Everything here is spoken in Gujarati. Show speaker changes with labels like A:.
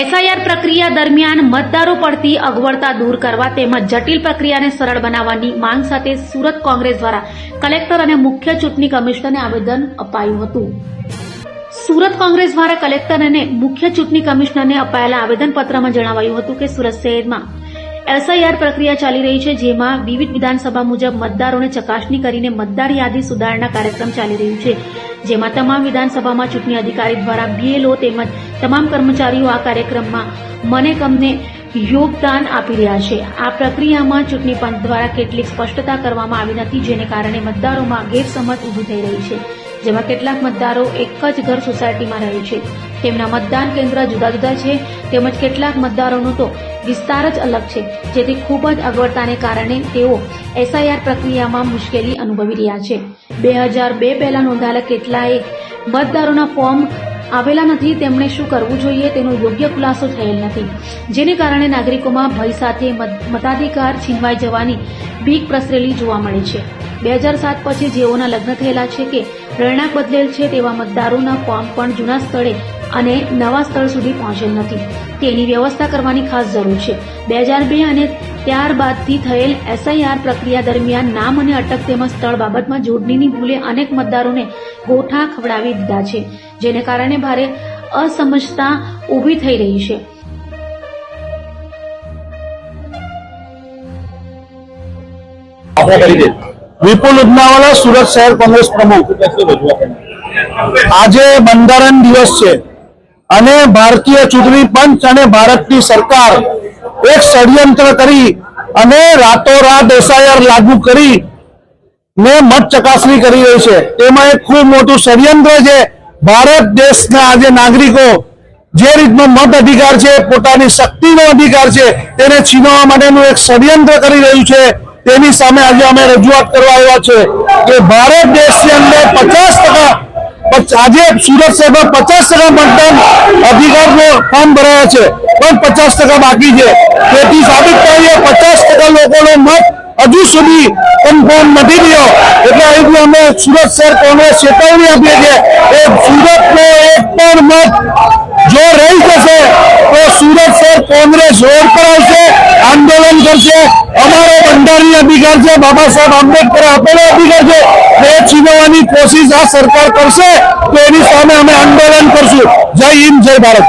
A: એસઆઈઆર પ્રક્રિયા દરમિયાન મતદારો પડતી અગવડતા દૂર કરવા તેમજ જટિલ પ્રક્રિયાને સરળ બનાવવાની માંગ સાથે સુરત કોંગ્રેસ દ્વારા કલેક્ટર અને મુખ્ય ચૂંટણી કમિશનરને આવેદન અપાયું હતું. સુરત કોંગ્રેસ દ્વારા કલેક્ટર અને મુખ્ય ચૂંટણી કમિશનરને અપાયેલા આવેદનપત્રમાં જણાવાયું હતું કે સુરત શહેરમાં એસઆઈઆર પ્રક્રિયા ચાલી રહી છે, જેમાં વિવિધ વિધાનસભા મુજબ મતદારોને ચકાસણી કરીને મતદાર યાદી સુધારણા કાર્યક્રમ ચાલી રહ્યું છે, જેમાં તમામ વિધાનસભામાં ચૂંટણી અધિકારી દ્વારા બીએલઓ તેમજ તમામ કર્મચારીઓ આ કાર્યક્રમમાં મને કમને યોગદાન આપી રહ્યા છે. આ પ્રક્રિયામાં ચૂંટણી પંચ દ્વારા કેટલીક સ્પષ્ટતા કરવામાં આવી નથી, જેને કારણે મતદારોમાં ગેરસમજ ઊભી થઈ રહી છે, જેમાં કેટલાક મતદારો એક જ ઘર સોસાયટીમાં રહે છે. તેમના મતદાન કેન્દ્ર જુદા જુદા છે, તેમજ કેટલાક મતદારોનો તો વિસ્તાર જ અલગ છે, જેથી ખૂબ જ અગવડતાને કારણે તેઓ એસઆઈઆર પ્રક્રિયામાં મુશ્કેલી અનુભવી રહ્યા છે. બે હજાર બે પહેલા નોંધાયેલા કેટલાય મતદારોના ફોર્મ આવેલા નથી, તેમણે શું કરવું જોઈએ તેનો યોગ્ય ખુલાસો થયેલ નથી. જેને કારણે નાગરિકોમાં ભય સાથે મત- મતાધિકાર છીનવાઈ જવાની બીક પ્રસરેલી જોવા મળે છે. બે હજાર સાત પછી જેઓના લગ્ન થયેલા છે કે રહેણાંક બદલેલ છે તેવા મતદારોના ફોર્મ પણ જૂના સ્થળે અને નવા સ્થળ સુધી પહોંચેલ નથી. તેની વ્યવસ્થા કરવાની ખાસ જરૂર છે. બે હજાર બે અને ત્યારબાદથી થયેલ એસઆઈઆર પ્રક્રિયા દરમિયાન નામ અને અટક તેમજ સ્થળ બાબતમાં જોડણીની ભૂલે અનેક મતદારોને ગોઠા ખવડાવી દીધા છે જેને કારણે ભારે અસમજતા ઊભી થઈ રહી છે.
B: વિપુલ ઉદનાવાલા સુરત શહેર કોંગ્રેસ પ્રમુખ. આજે બંધારણ દિવસ છે અને ભારતીય ચૂંટણી પંચ અને ભારતની સરકાર એક ષડયંત્ર કરી અને રાતોરાત એસઆઈઆર લાગુ કરી ને મત ચકાસણી કરી રહી છે. તેમાં એક ખૂબ મોટું ષડયંત્ર છે. ભારત દેશના આજે નાગરિકો જે રીતનો મત અધિકાર છે, પોતાની શક્તિનો અધિકાર છે, તેને છીનવવા માટેનું એક ષડયંત્ર કરી રહ્યું છે. તેની સામે આજે અમે રજૂઆત કરવા આવ્યા છે કે ભારત દેશની અંદર પચાસ ટકા આજે સુરત શહેરમાં પચાસ ટકા મતદાન અધિકારનો ફોર્મ ભરાયા છે. પણ પચાસ ટકા બાકી છે. તેથી સાબિત થાય પચાસ ટકા લોકોનો મત હજુ સુધી કન્ફર્મ નથી થયો. એટલે અહીંથી અમે સુરત શહેર કોંગ્રેસ ચેતવણી આપીએ છીએ કે સુરતનો એક પણ મત જો રહી જશે, તો સુરત શહેર કોંગ્રેસ રોડ પર આવશે. આંદોલન કરશે, અમારો બંધારણીય અધિકાર છે, બાબા સાહેબ આંબેડકરે આપેલો અધિકાર છે, એ છીનવવાની કોશિશ આ સરકાર કરશે, તો એની સામે અમે આંદોલન કરશું. જય હિન્દ, જય ભારત.